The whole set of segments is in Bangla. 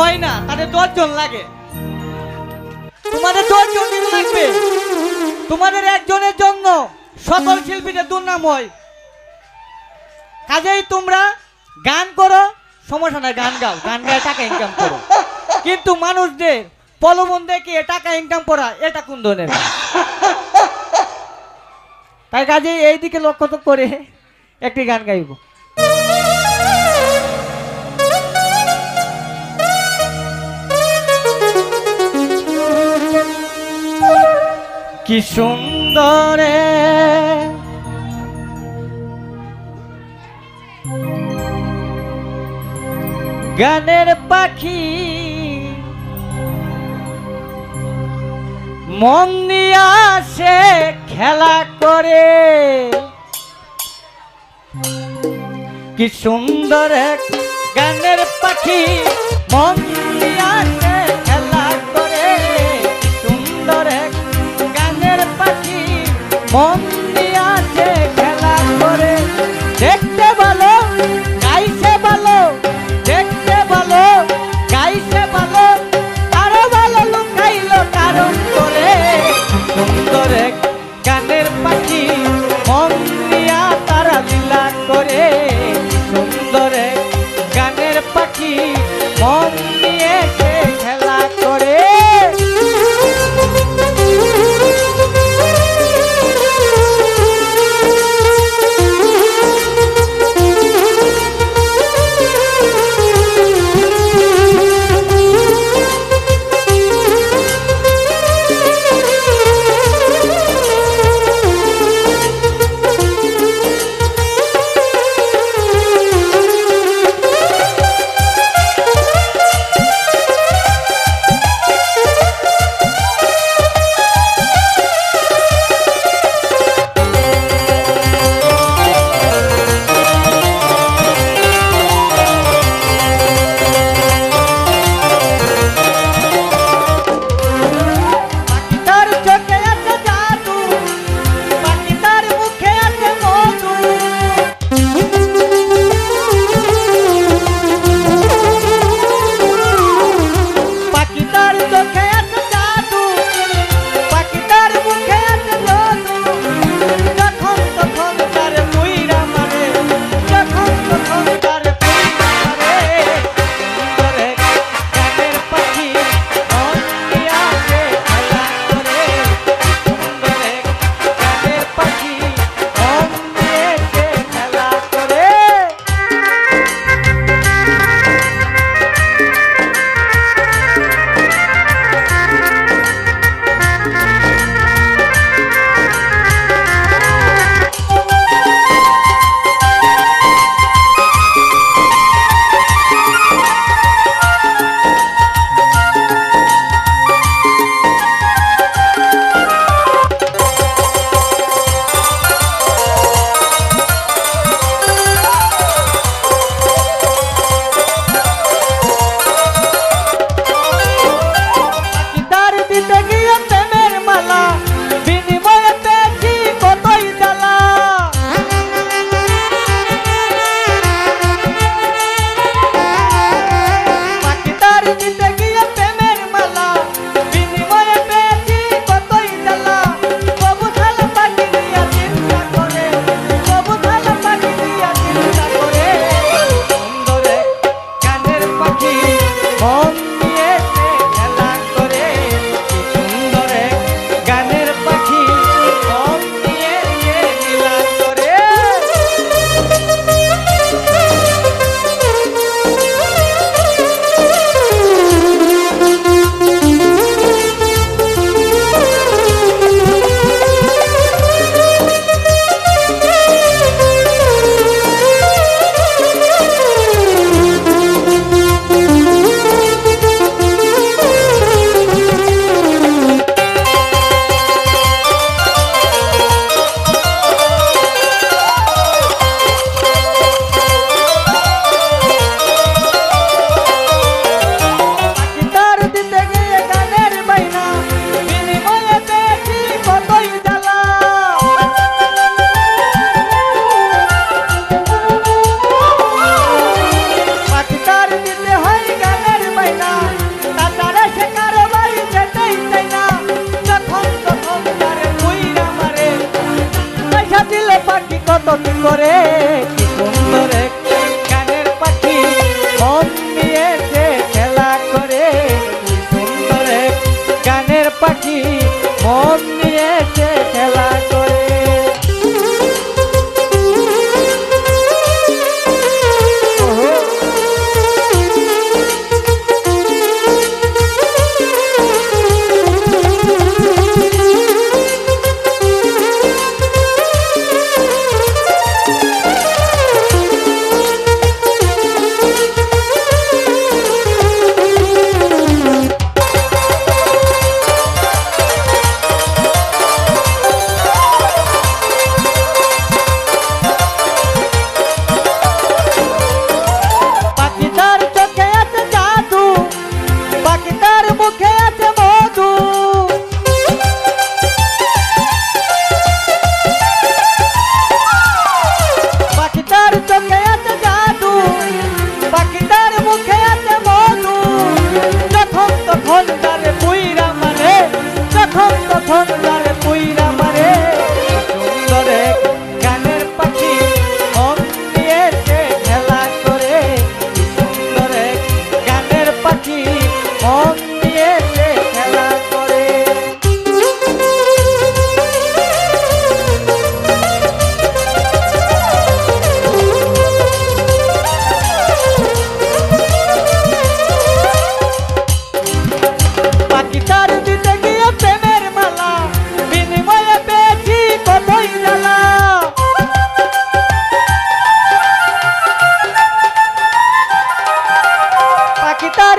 হয় না, তাদের দশজন লাগে। তোমাদের দশজন দিন লাগবে। তোমাদের একজনের জন্য সকল শিল্পীদের দুর্নাম হয়। কাজেই তোমরা গান করো, সমস্যা নাই, গান গাও, গান গায়ে টাকা ইনকাম করো। কিন্তু মানুষদের পলবন দেখে টাকা ইনকাম করা, এটা কোন ধরনের? তাই কাজে এইদিকে লক্ষ্য তো করে একটি গান গাইব। কি সুন্দরে। গানের পাখি মন নিয়ে খেলা করে। কি সুন্দর গানের পাখি মন নিয়ে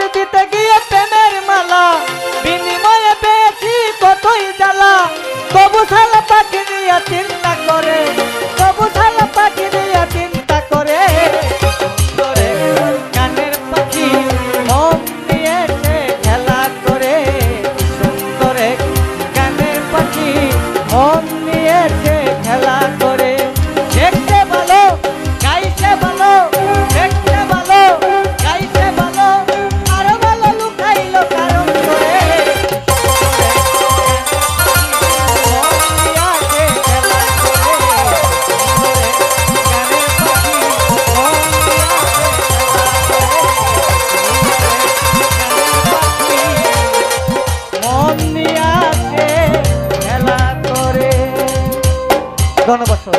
পাখি no pasó.